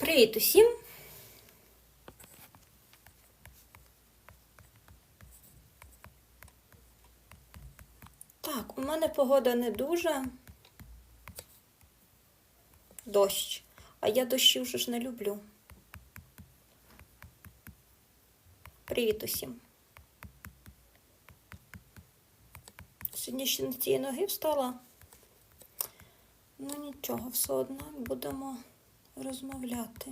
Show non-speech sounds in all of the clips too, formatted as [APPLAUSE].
Привіт усім! Так, у мене погода не дуже. Дощ. А я дощі вже ж не люблю. Привіт усім. Сьогодні ще на цієї ноги встала. Ну нічого, все одно будемо розмовляти.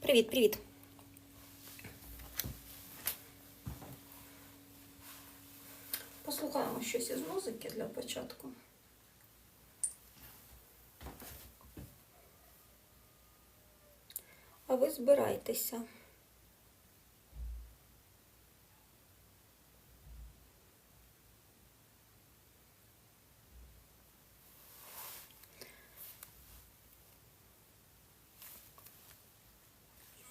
Привіт, привіт. Послухаємо щось із музики для початку. Ви збирайтеся.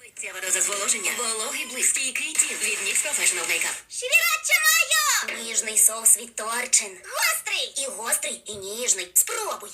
Миттєве розезволоження, вологий блиск, стійкий тін від NYX Professional Makeup. Швірача майо! Ніжний соус від Торчин. Гострий! І гострий, і ніжний. Спробуй.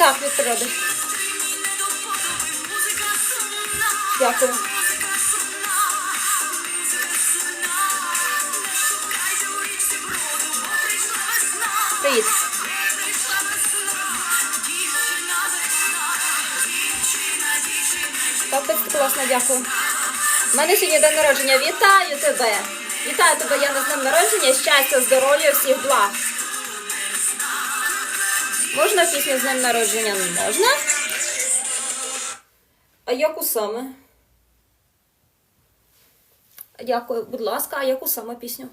Так, від природи. Дякую. Музика класно, дякую. У мене сьогодні день народження. Вітаю тебе! Вітаю тебе, Яна, з днем народження, щастя, здоров'я, всіх благ. Можна пісню з днем народження? Можна. А яку саме? Дякую, будь ласка, а яку саме пісню?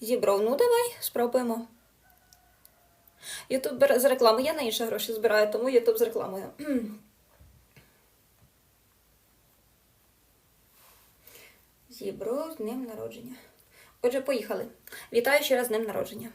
Зібрав. Ну, давай, спробуємо. Ютуб з реклами. Я на інші гроші збираю, тому Ютуб з рекламою. [CLEARS THROAT] Зібро з днем народження. Отже, поїхали. Вітаю ще раз з днем народження.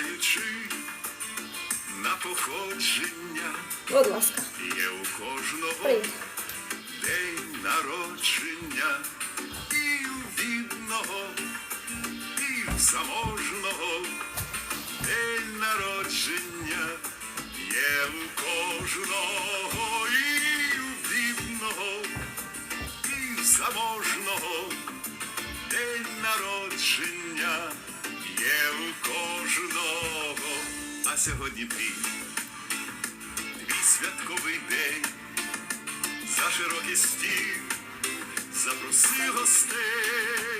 Незважаючи на походження, Будь ласка. є у кожного день народження, і у бідного, і у заможного. День народження, є у кожного, і у бідного, і у заможного. День народження є у кожного, а сьогодні твій, твій святковий день, за широкий стіл. Запроси гостей,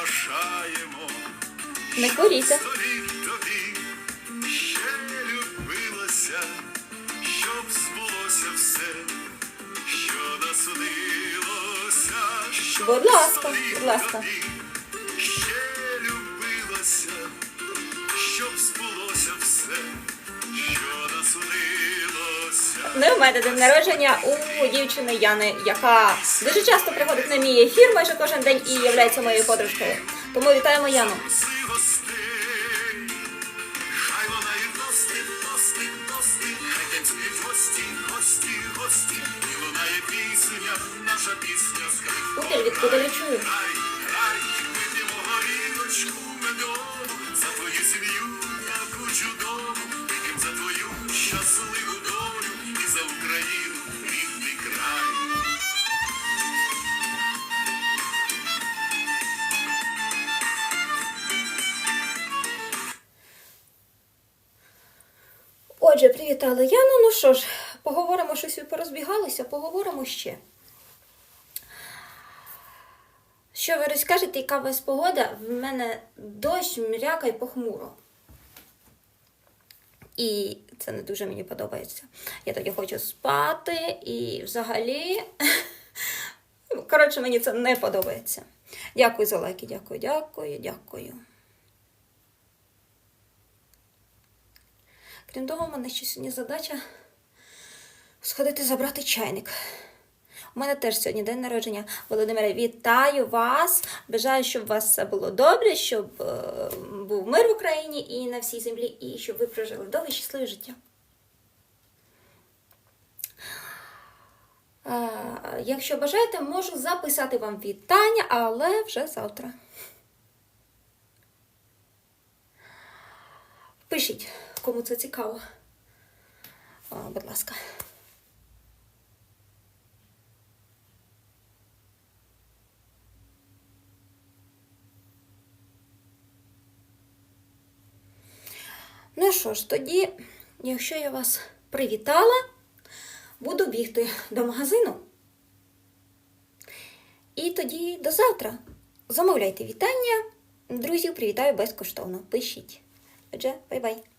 бажаємо. Не куріться. Тобі ще любилося, щоб збулося все, що насудилося. Будь ласка, будь ласка. Не у мене день народження у дівчини Яни, яка дуже часто приходить на мій ефір майже кожен день і є моєю подружкою. Тому вітаємо Яну. Утір відкуди горілочку медову за твою сім'ю таку чудову, за твою щасливу Отже, привітала Яну. Ну що ж, поговоримо щось порозбігалися, поговоримо ще. Що ви розкажете, яка у вас погода? В мене дощ, мряка і похмуро. І це не дуже мені подобається. Я тоді хочу спати і взагалі. [LAUGHS] Коротше, мені це не подобається. Дякую за лайки, дякую, дякую, дякую. Крім того, у мене ще сьогодні задача сходити забрати чайник. У мене теж сьогодні день народження. Володимире, вітаю вас! Бажаю, щоб у вас все було добре, щоб е, був мир в Україні і на всій землі, і щоб ви прожили довге щасливе життя. Е, якщо бажаєте, можу записати вам вітання, але вже завтра. Пишіть, кому це цікаво. О, будь ласка. Ну що ж, тоді, якщо я вас привітала, буду бігти до магазину. І тоді до завтра. Замовляйте вітання. Друзів привітаю безкоштовно. Пишіть. Отже, бай-бай.